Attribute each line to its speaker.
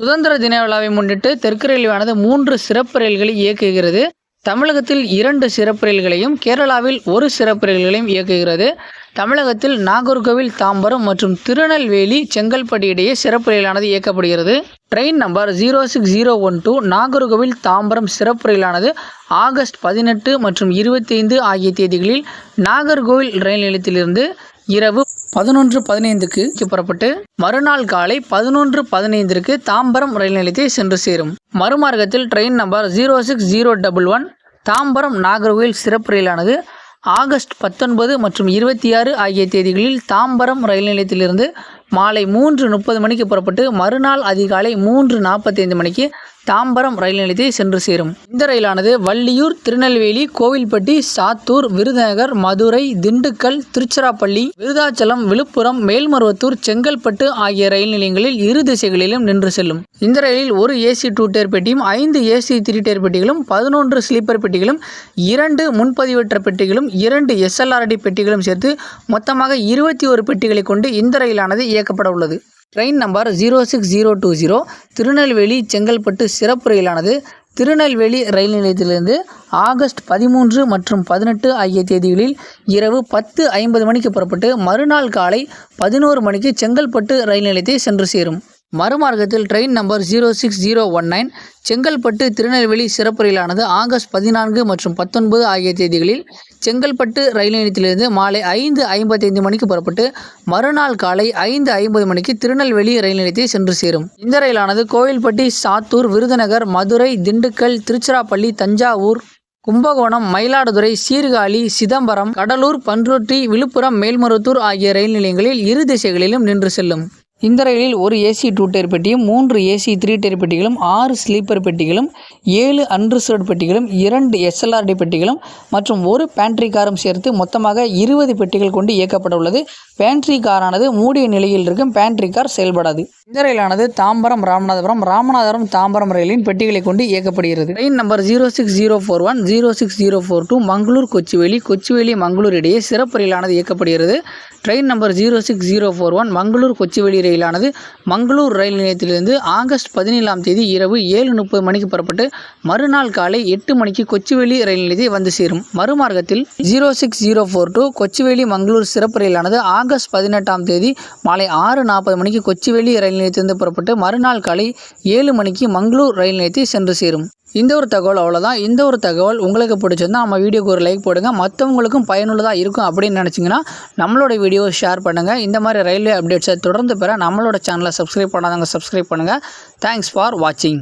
Speaker 1: சுதந்திர தின விழாவை முன்னிட்டு தெற்கு ரயில்வேயானது மூன்று சிறப்பு ரயில்களை இயக்குகிறது. தமிழகத்தில் இரண்டு சிறப்பு ரயில்களையும் கேரளாவில் ஒரு சிறப்பு ரயில்களையும் இயக்குகிறது. தமிழகத்தில் நாகர்கோவில் தாம்பரம் மற்றும் திருநெல்வேலி செங்கல்பட்டு இடையே சிறப்பு ரயிலானது இயக்கப்படுகிறது. Train number zero six zero one two Nagercoil Tambaram சிறப்பு ரயிலானது ஆகஸ்ட் பதினெட்டு மற்றும் இருபத்தைந்து ஆகிய தேதிகளில் நாகர்கோவில் ரயில் நிலையத்திலிருந்து இரவு பதினொன்று பதினைந்துக்கு புறப்பட்டு மறுநாள் காலை பதினொன்று பதினைந்திற்கு தாம்பரம் ரயில் நிலையத்தை சென்று சேரும். மறுமார்க்கத்தில் train number zero six zero double one Tambaram Nagercoil சிறப்பு ரயிலானது ஆகஸ்ட் பத்தொன்பது மற்றும் இருபத்தி ஆறு ஆகிய தேதிகளில் தாம்பரம் ரயில் நிலையத்திலிருந்து மாலை மூன்று முப்பது மணிக்கு புறப்பட்டு மறுநாள் அதிகாலை மூன்று நாற்பத்தைந்து மணிக்கு தாம்பரம் ரயில் நிலையத்தை சென்று சேரும். இந்த ரயிலானது வள்ளியூர் திருநெல்வேலி கோவில்பட்டி சாத்தூர் விருதுநகர் மதுரை திண்டுக்கல் திருச்சிராப்பள்ளி விருதாச்சலம் விழுப்புரம் மேல்மருவத்தூர் செங்கல்பட்டு ஆகிய ரயில் நிலையங்களில் இரு திசைகளிலும் நின்று செல்லும். இந்த ரயிலில் ஒரு ஏசி டூ டேர் பெட்டியும் ஐந்து ஏசி த்ரீ டேர் பெட்டிகளும் பதினொன்று ஸ்லீப்பர் பெட்டிகளும் இரண்டு முன்பதிவற்ற பெட்டிகளும் இரண்டு எஸ்எல்ஆர்டி பெட்டிகளும் சேர்த்து மொத்தமாக இருபத்தி ஒரு பெட்டிகளை கொண்டு இந்த ரயிலானது இயக்கப்பட உள்ளது. Train number zero six zero two zero Tirunelveli Chengalpattu சிறப்பு ரயிலானது திருநெல்வேலி ரயில் நிலையத்திலிருந்து ஆகஸ்ட் பதிமூன்று மற்றும் பதினெட்டு ஆகிய தேதிகளில் இரவு பத்து ஐம்பது மணிக்கு புறப்பட்டு மறுநாள் காலை பதினோரு மணிக்கு செங்கல்பட்டு ரயில் நிலையத்தை சென்று சேரும். மறுமார்க்கத்தில் train number zero six zero one nine Chengalpattu Tirunelveli சிறப்பு ரயிலானது ஆகஸ்ட் பதினான்கு மற்றும் பத்தொன்பது ஆகிய தேதிகளில் செங்கல்பட்டு ரயில் நிலையத்திலிருந்து மாலை ஐந்து ஐம்பத்தைந்து மணிக்கு புறப்பட்டு மறுநாள் காலை ஐந்து ஐம்பது மணிக்கு திருநெல்வேலி ரயில் நிலையத்தை சென்று சேரும். இந்த ரயிலானது கோவில்பட்டி சாத்தூர் விருதுநகர் மதுரை திண்டுக்கல் திருச்சிராப்பள்ளி தஞ்சாவூர் கும்பகோணம் மயிலாடுதுறை சீர்காழி சிதம்பரம் கடலூர் பன்ருட்டி விழுப்புரம் மேல்மருத்தூர் ஆகிய ரயில் நிலையங்களில் இரு திசைகளிலும் நின்று செல்லும். இந்த ரயிலில் ஒரு ஏசி டூ டயர் பெட்டியும் மூன்று ஏசி த்ரீ டயர் பெட்டிகளும் ஆறு ஸ்லீப்பர் பெட்டிகளும் ஏழு அன்ரிசர்வ்ட் பெட்டிகளும் இரண்டு எஸ்எல்ஆர்டி பெட்டிகளும் மற்றும் ஒரு பேண்ட்ரி காரும் சேர்த்து மொத்தமாக இருபது பெட்டிகள் கொண்டு இயக்கப்பட உள்ளது. பேண்ட்ரி காரானது மூடிய நிலையில் இருக்கும் பேண்ட்ரி கார் செயல்படாது. இந்த ரயிலானது தாம்பரம் ராமநாதபுரம் ராமநாதபுரம் தாம்பரம் ரயிலின் பெட்டிகளை கொண்டு இயக்கப்படுகிறது. ரயில் number zero six zero four one zero six zero four two Mangalore Kochuveli Kochuveli Mangalore இடையே சிறப்பு ரயிலானது இயக்கப்படுகிறது. Train number zero six zero four one Mangalore Kochuveli ரயிலானது. Mangalore ரயில் நிலையத்திலிருந்து ஆகஸ்ட் பதினேழாம் தேதி இரவு ஏழு முப்பது மணிக்கு புறப்பட்டு மறுநாள் காலை எட்டு மணிக்கு கொச்சிவெளி ரயில் நிலையத்தை வந்து சேரும். மறுமார்க்கத்தில் zero six zero four two Kochuveli Mangalore சிறப்பு ரயிலானது ஆகஸ்ட் பதினெட்டாம் தேதி மாலை ஆறு நாற்பது மணிக்கு கொச்சிவெளி ரயில் நிலையத்திலிருந்து புறப்பட்டு மறுநாள் காலை ஏழு மணிக்கு மங்களூர் ரயில் நிலையத்தை சென்று சேரும். இந்த ஒரு தகவல் அவ்வளோதான் இந்த ஒரு தகவல் உங்களுக்கு பிடிச்சிருந்தால் நம்ம வீடியோக்கு ஒரு லைக் போடுங்க. மற்றவங்களுக்கும் பயனுள்ளதாக இருக்கும் அப்படின்னு நினச்சிங்கன்னா நம்மளோட வீடியோ ஷேர் பண்ணுங்கள் இந்த மாதிரி ரயில்வே அப்டேட்ஸை தொடர்ந்து பெற நம்மளோட சேனலை சப்ஸ்கிரைப் பண்ணாதவங்க சப்ஸ்கிரைப் பண்ணுங்கள் தேங்க்ஸ் ஃபார் வாட்சிங்